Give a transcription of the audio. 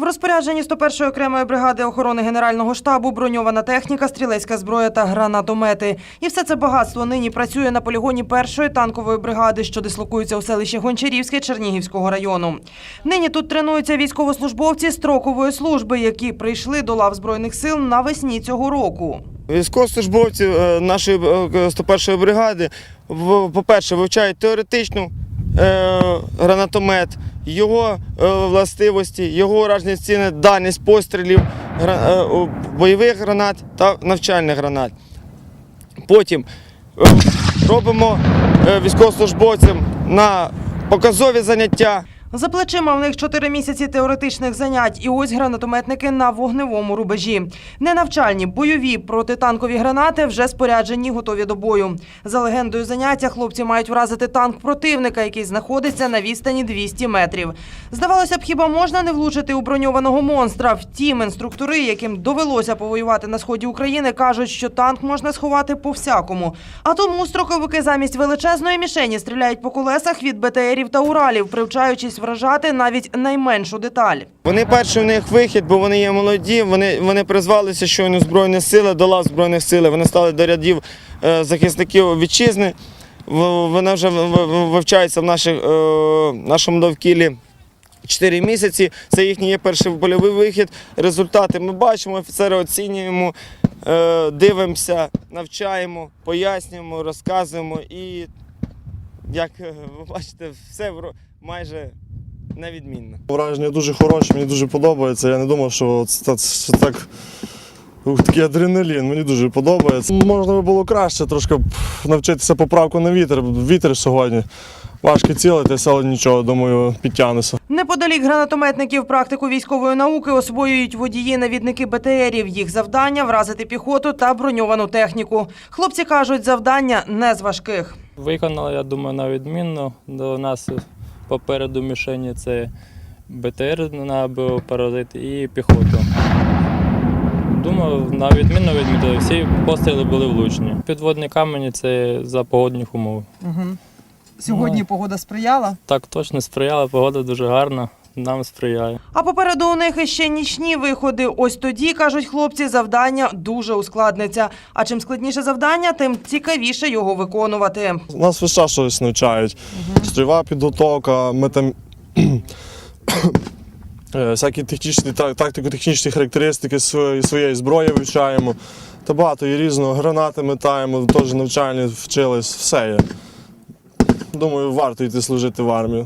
В розпорядженні 101-ї окремої бригади охорони Генерального штабу броньована техніка, стрілецька зброя та гранатомети. І все це багатство нині працює на полігоні першої танкової бригади, що дислокується у селищі Гончарівське Чернігівського району. Нині тут тренуються військовослужбовці строкової служби, які прийшли до лав збройних сил навесні цього року. Військовослужбовці е, нашої е, 101-ї бригади, в- по-перше, вивчають теоретичну е, гранатомет, його е, властивості, його уражні ціни, дальність пострілів е, бойових гранат та навчальних гранат. Потім е, робимо військовослужбовцям на показові заняття. За плечима в них чотири місяці теоретичних занять, і ось гранатометники на вогневому рубежі. Не навчальні, бойові протитанкові гранати вже споряджені, готові до бою. За легендою заняття хлопці мають вразити танк противника, який знаходиться на відстані 200 метрів. Здавалося б, хіба можна не влучити у броньованого монстра? Втім, інструктори, яким довелося повоювати на сході України, кажуть, що танк можна сховати по всякому. А тому строковики замість величезної мішені стріляють по колесах від БТРів та Уралів, привчаючись вражати навіть найменшу деталь. Вони перший у них вихід, бо вони є молоді. Вони, вони призвалися щойно Збройні сили, до лав Збройних сил. Вони стали до рядів е, захисників вітчизни. Вона вже вивчається в наших, е, нашому довкіллі. Чотири місяці це їхній є перший польовий вихід. Результати ми бачимо, офіцери оцінюємо, е, дивимося, навчаємо, пояснюємо, розказуємо. І як ви бачите, все вро- невідмінно. Враження дуже хороше, мені дуже подобається. Я не думав, що це, це так. ух, Такий адреналін, мені дуже подобається. Можна би було краще трошки навчитися поправку на вітер. Вітер сьогодні. Важко цілитися, але нічого, думаю, підтягнуся. Неподалік гранатометників практику військової науки освоюють водії-навідники БТРів. Їх завдання вразити піхоту та броньовану техніку. Хлопці кажуть, завдання не з важких. Виконали, я думаю, на відмінно. До нас попереду мішені це БТР на поразити і піхоту. Думаю, на відмінно відмітили. Всі постріли були влучні. Підводні камені це за погодних умов. Сьогодні Ну. погода сприяла. Так точно сприяла, погода дуже гарна, нам сприяє. А попереду у них іще нічні виходи. Ось тоді, кажуть хлопці, завдання дуже ускладниться. А чим складніше завдання, тим цікавіше його виконувати. Нас весь час щось навчають. Строєва підготовка, ми там е, всякі технічні, тактико-технічні характеристики своєї, своєї зброї вивчаємо. Та багато є різного, гранати метаємо, теж навчальні вчились, все є. Думаю, варто йти служити в армію.